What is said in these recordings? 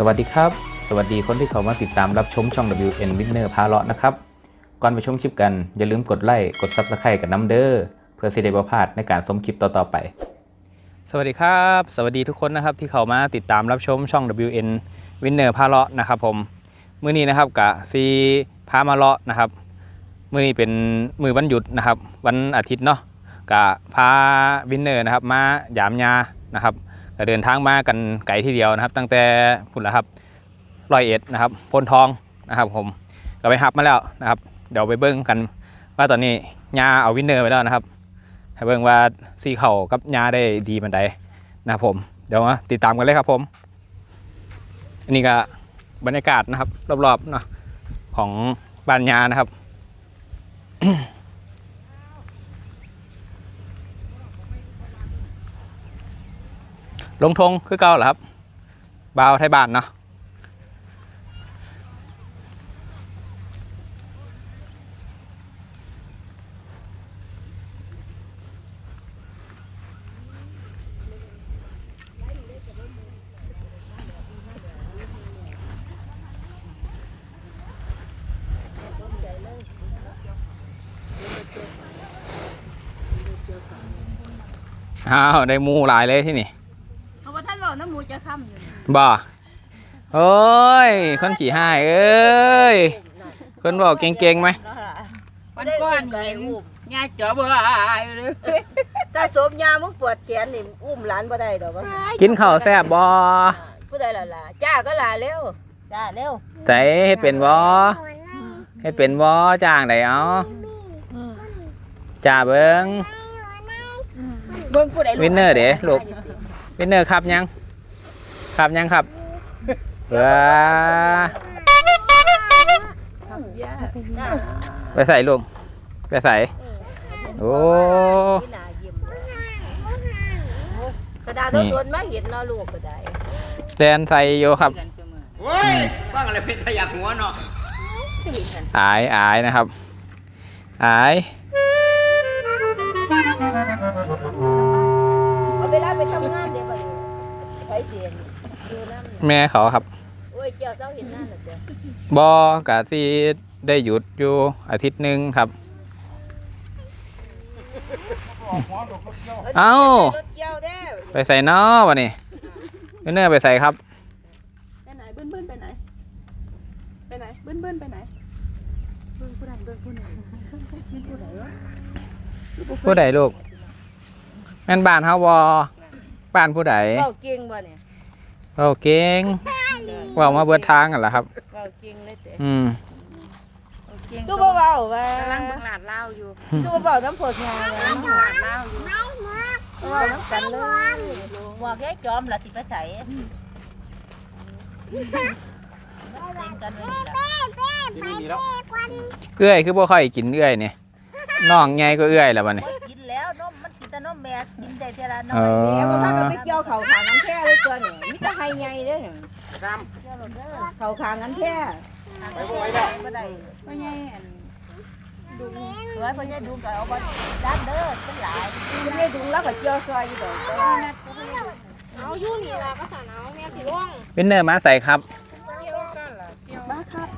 สวัสดีครับ สวัสดีคนที่เข้ามาติดตามรับชมช่อง WN Winner พาเลาะนะครับ ก่อนไปชมคลิปกันอย่าลืมกดไลค์กด Subscribe กับน้ำเด้อเพื่อสิได้บ่พลาดในการชมคลิปต่อๆไป สวัสดีครับ สวัสดีทุกคนนะครับที่เข้ามาติดตามรับชมช่อง WN Winner พาเลาะนะครับผมมื้อนี้นะครับกะซีพามาเลาะนะครับมื้อนี้เป็นมือวันหยุดนะครับ วันอาทิตย์เนาะกะพาวินเนอร์นะครับมายามยานะครับ เดินทางมากันไกลทีเดียวนะครับ ตั้งแต่พุ่นละครับร้อยเอ็ดนะครับพลทองนะครับผมก็ไปหับมาแล้วนะครับเดี๋ยวไปเบิ้งกันว่าตอนนี้ยาเอาวินเนอร์ไปแล้วนะครับให้เบิ้งว่าซีเข่ากับยาได้ดีมันใดนะครับผมเดี๋ยวมาติดตามกันเลยครับผม อันนี้ก็บรรยากาศนะครับ รอบๆเนาะของบ้านยานะครับ ลงทงคือเก่าเหรอครับบาวไทยบ้านเนาะอ้าว ได้มูหลายเลยที่นี่ บ่โอ้ย คนขี่ห้ายเอ้ย คนบอกเก่งๆไหมวันก่อนเห็นยาเจาะบ่ายเลยถ้าสมยามึงปวดแขนนี่อุ้มหลานบ่ได้ดอกว่ากินข้าวแซ่บบ่ผู้ใดล่ะล่ะจ้าก็ลาเร็วจ้าเร็วใจเฮ็ดเป็นบ่เฮ็ดเป็นบ่จ้างได้เอาจ้าเบิ่งเบิ่งผู้ใดวินเนอร์เด้ลูกวินเนอร์ครับยัง ครับยังครับว้าจ้าไปใส่ลูกไปใส่โอ้ที่หน้ายิ้มกระดาษต้องโดนมาเห็นเนาะลูกก็ได้แดนใส่อยู่ครับเว้ยบ้างอะไรเป็นทะยักหัวเนาะอายอายนะครับอาย อยู่นำแม่เขาครับโอ้ยเจ้าเจ้าเห็นนั่นน่ะเด้อบอกะที่ได้หยุดอยู่อาทิตย์หนึ่งครับ เอ้า รถเกี่ยวเด้อไปใส่นอวะนี่วินเนอร์ไปใส่ครับ ไปไหนเบิ้นเบิ้นไปไหน ไปไหนเบิ้นเบิ้นไปไหนเบิ้งผู้ใดเบิ้งผู้ไหนเบิ้งผู้ใดวะผู้ใดลูกแม่นบ้านเฮาบอบ้านผู้ใดเว้าเก่งบ่เนี่ย โอเก่งเว่ามาเบิดทางกันละครับ เว้าเก่งเลยเด้อืมตู้บ่เว้าว่ากำลังเบิ่งหลาดเล่าอยู่ตู้บ่เว้าน้ำโพดงานกำลังเบิ่งหลาดเล่าอยู่เว้าน้ำกันเลยหมวกแค่จอมล่ะสิไปใส่เล่นกันเลยล่ะที่ไม่มีแล้วเอื้อยคือบ่ค่อยกินเอื้อยนี่น้องไงก็เอื้อยแล้วบัดนี้ แต่นมแม่กินได้เท่าละน้อเอยเดียวอถ้าเราไปเกี่ยวเขาขางนั้นแค่เลยตัวเนี่ยมิตรไฮไงเด้อเนี่ยตามเขาขางนั้นแค่ไปบ่ไหวแล้วไม่ได้ว่าไงอันสวยเพราะเนี่ยดูกับเอาบอด้านเด้อเป็นหลายคุณไม่ดูแล้วก็เกี่ยวซอยอยู่ดอกแต่ว่าเอาอยู่นี่ล่ะก็สั่นเอาแม่สิว่องวินเนอร์มาใส่ครับเกี่ยวกันล่ะเกี่ยวมาครับ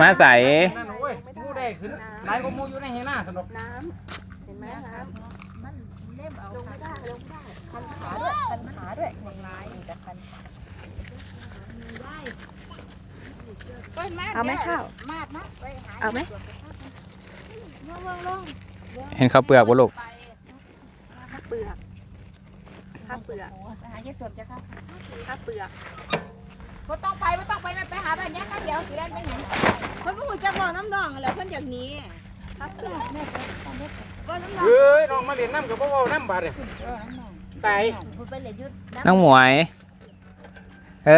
มาใส่นั่นโอ้ยมูได้ขึ้นหลายกว่ามูอยู่ในเฮน่าสนุกเห็นไหมครับเล่มเอาลงไม่ได้ลงไม่ได้คันขาด้วยคันขาด้วยหนึ่งลายกับคันเอาไหมข้าวเอาไหมเห็นข้าวเปลือกบ่ลูกเปลือกข้าวเปลือกไปหาเจ๊สดจ้ะครับข้าวเปลือกบ่ต้องไปบ่ต้องไปนะไปหาบ้านยักษ์ข้าวเดียวสิเล่นไปหยังเพิ่นบ่จะบอกน้ำนองอะไรเพิ่นอย่างนี้ข้าวเปลือกแม่ก็น้ำนอง เฮ้ยน้องมาเรียนน้ำกับพ่อน้ำบาดเลยตายคุณไปเลยยุดน้องหมวย เอ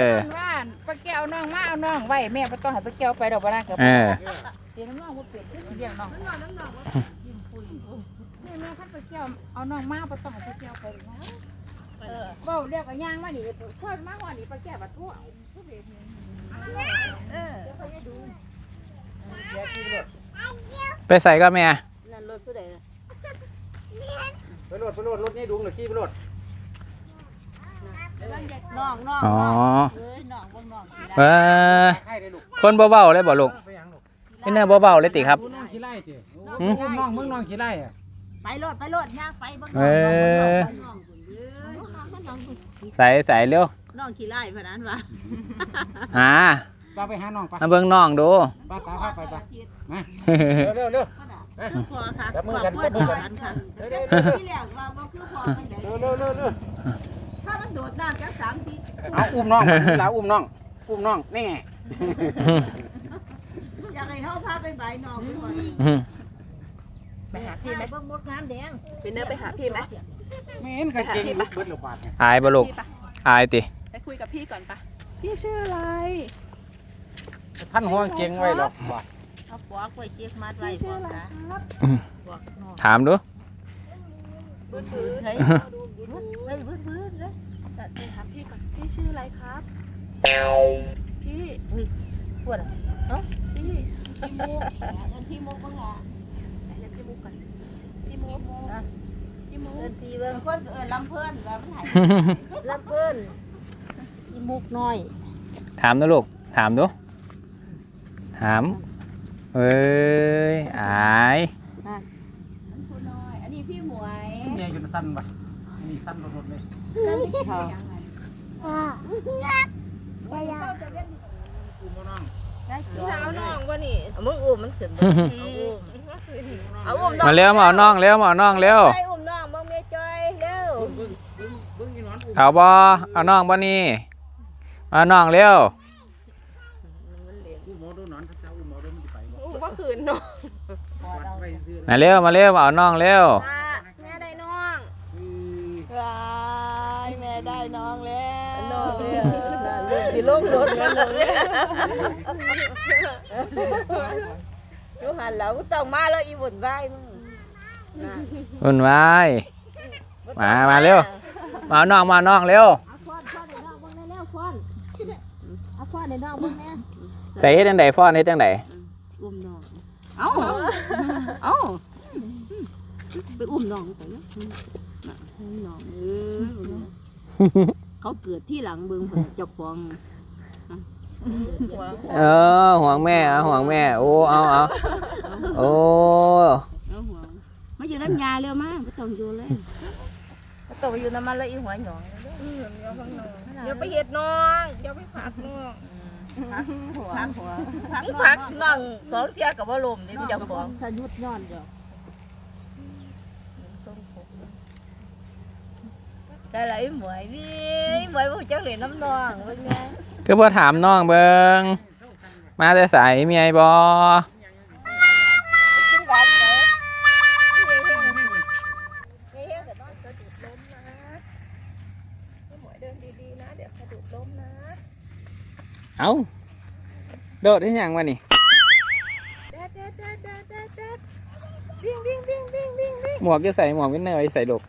อว่าป้าแก้วน้องมาเอาน้องไว้แม่บ่ต้องให้ป้าแก้วไปดอกบ่ได้กับเออเดี๋ยวน้องบ่เป็ดคือสิเลี้ยงน้องน้ำนองน้ำนองแม่แม่คันป้าแก้วเอาน้องมาบ่ต้องให้ป้าแก้วไปหรอกนะเออเว้าเรียกเอาย่างมานี่ทอดมาว่านี่ป้าแก้วบ่ทั่วเอาผู้เด็กนี่เออเดี๋ยวเขาจะดูไปใส่ก็แม่ นั่นรถผู้ใดน่ะ ไปโหลดไปโหลดรถนี่ดุงหรือขี้ไปโหลดน้องน้องอ๋อเอ้ยน้องเบิ่งน้องสิเออใครได้ลูกคนเบาๆเลยบ่ลูกไปยังลูกวินเนอร์เบาๆเลยติครับกูน้องขี้ไล่ติหืมอุ้มน้องมึงน้องขี้ไล่อะไปโลดไปโลดย่างไปเบิ่งเอน้องอใส่ใส่เร็วน้องขี้ไล่พะนั้นวะหาตาไปหาน้องปะมาเบิ่งน้องดูป้าตาพาไปปะมาเร็วเร็วเร็ว พอค่ะจับมือครอบกันครัวจับมืเดีอยวกันกันค่ะเร็วเร็วเร็วที่แรกว่าบ่คือพอมันได้เร็วเร็วเร็วเร็วถ้ามันโดดน้ำจักสามทีเอาอุ้มน้องลาอุ้มน้อง อุ้มน้องนี่ไงอยากให้เฮาพาไปใบายน้องไปก่อนไปหาพี่ไหมเบิ่งมดน้ำแดงวินเนอร์ไปหาพี่ไหมไม่เห็นกระเจงเบิดเบิดหรือบาดเนี่ยอายบ่ลูกพี่ปะอายติไปคุยกับพี่ก่อนปะพี่ชื่ออะไร พันหัวเก่งไว้หรอกบ่ เอาปอกไว้เจ็กมัดไว้พี่พชื่ร้ออมอะไรกันครับบอกน้องถามดู บื้อบื้อเฮ้ยเฮ้ยบื้อๆเลยไปถามพี่ก่อนพี่ชื่ออะไรครับ พี่ปวดอะพี่พี่มุกเอิ้นพี่มุกบ่งอะไหนเรียกพี่มุกก่อนพี่มุกพี่มุกเอิ้นพี่เบิ่งคนก็เอิ้นลำเพิ่นว่ามันหายลำเพิ่นพี่มุกน้อย ถามดูลูก ถามดู ถาม เอ้ยอายผู้น้อย อันนี้พี่หมวยเนี่ยอยู่สั้นปะนี่สั้นรถๆเลยไปยาอุ้มน้องได้พี่สาวน้องวะนี่มึงอุ้มมันขึ้นบ่เอาอุ้มน้องมาเร็วมาเอาน้องเร็วมาเอาน้องเร็วไปอุ้มน้องบ่แม่จ้อยเร็วบึ้งบึ้งบึ้งอีนอนอุ้มเอาบ่เอาน้องบ่นี่มาเอาน้องเร็วอุ้ม หมอดูนอนถ้าอุ้มหมอดูมันจะไปบ่อุ้มว่าขืนน้องวัดไว้ซื้อมาเร็วมาเร็วมาเอาน้องเร็วตาแม่ได้น้องอือวายแม่ได้น้องแล้วน้องเนี่ยสิลงรถกันเลยอยู่หันแล้วต้องมาแล้วอีบุญไหว้มึงอุ่นไว้มามาเร็วมาเอาน้องมาเอาน้องเร็ว เอาฟ้อนฟ้อนให้น้องเบิ่งแน่แล้วฟ้อนเอาฟ้อนให้น้องเบิ่งแน่ ใจเฮ็ดจังไดฟ้อนเฮ็ดจังไดอุ้มน้องเอ้าเอ้าไปอุ้มน้องไปนะน่ะอุ้มน้องเออเขาเกิดที่หลังเบิ่งเพิ่นเจ้าของเออห่วงแม่เอาห่วงแม่ โอ้เอาเอาโอ้เอาหัวมาอยู่น้ำยาเร็วมาบ่ต้องอยู่เลยบ่ต้องไปอยู่น้ำมันเลยอีหัวหยองเดี๋ยวไปเห็ดน้องเดี๋ยวไปผักน้อง พักหัวพักพักน้องสองเที่ยกับว่าลมนี่มันเจ้าของสนุดย้อนเดียวได้ไรหมวยพี่หมวยบ่จักเล่นน้ำนองเบิ่งแน่คือบ่ถามน้องเบิงมาแต่ใสมีไอ้บ่กินหวานเด้อเฮ้ยเดี๋ยวน้องสะดุดล้มนะพี่หมวยเดินดีๆนะ เดี๋ยวสะดุดล้มนะ เอ้าโดดที่ยังวะนี่แดดแดดแดดแดดแดดแดดวิ่งวิ่งวิ่งวิ่งวิ่งวิ่งหมวกจะใส่หมวกวินเนอร์ไว้ใส่ลูก